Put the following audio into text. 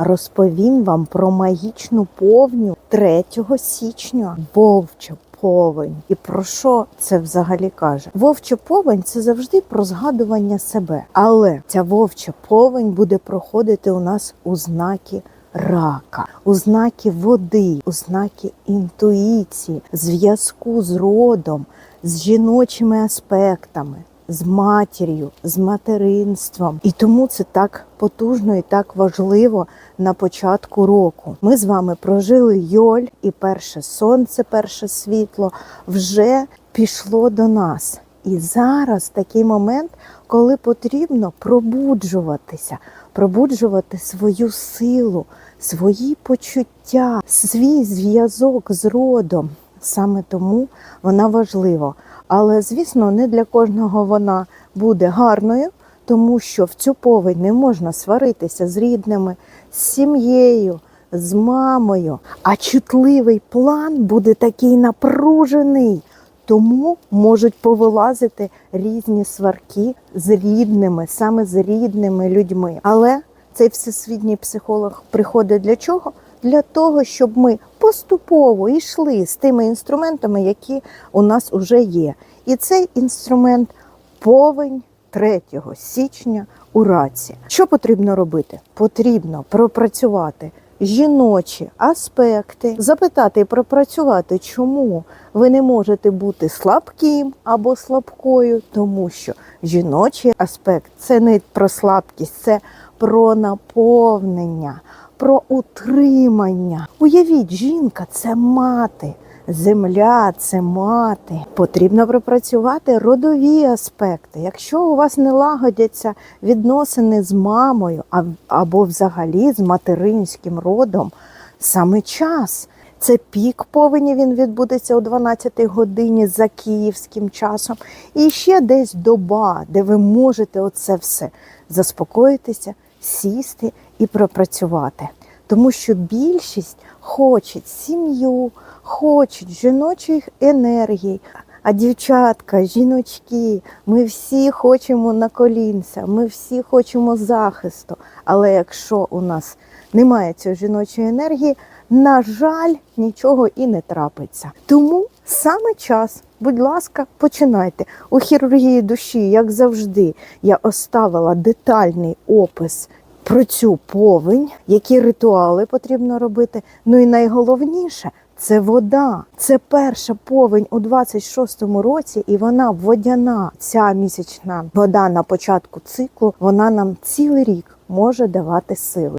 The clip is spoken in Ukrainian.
розповім вам про магічну повню 3 січня. Вовча повень. І про що це взагалі каже? Вовча повень це завжди про згадування себе. Але ця вовча повень буде проходити у нас у знаки. Рака, у знаки води, у знаки інтуїції, зв'язку з родом, з жіночими аспектами, з матір'ю, з материнством. І тому це так потужно і так важливо на початку року. Ми з вами прожили Йоль, і перше сонце, перше світло вже пішло до нас. І зараз такий момент, коли потрібно пробуджуватися, пробуджувати свою силу, свої почуття, свій зв'язок з родом. Саме тому вона важлива. Але, звісно, не для кожного вона буде гарною, тому що в цю повень не можна сваритися з рідними, з сім'єю, з мамою. А чутливий план буде такий напружений. Тому можуть повилазити різні сварки з рідними, саме з рідними людьми. Але цей всесвітній психолог приходить для чого? Для того, щоб ми поступово йшли з тими інструментами, які у нас вже є. І цей інструмент повень 3 січня у раці. Що потрібно робити? Потрібно пропрацювати жіночі аспекти, запитати і пропрацювати, чому ви не можете бути слабким або слабкою, тому що жіночий аспект це не про слабкість, це про наповнення, про утримання. Уявіть, жінка це мати. Земля це мати. Потрібно пропрацювати родові аспекти. Якщо у вас не лагодяться відносини з мамою або взагалі з материнським родом, саме час. Це пік повені, він відбудеться о 12 годині за київським часом. І ще десь доба, де ви можете оце все заспокоїтися, сісти і пропрацювати. Тому що більшість хочуть сім'ю, хочуть жіночих енергій. А дівчатка, жіночки, ми всі хочемо на колінця, ми всі хочемо захисту. Але якщо у нас немає цієї жіночої енергії, на жаль, нічого і не трапиться. Тому саме час, будь ласка, починайте. У хірургії душі, як завжди, я оставила детальний опис про цю повень, які ритуали потрібно робити. Ну і найголовніше це вода. Це перша повень у 26-му році, і вона водяна. Ця місячна вода на початку циклу, вона нам цілий рік може давати сили.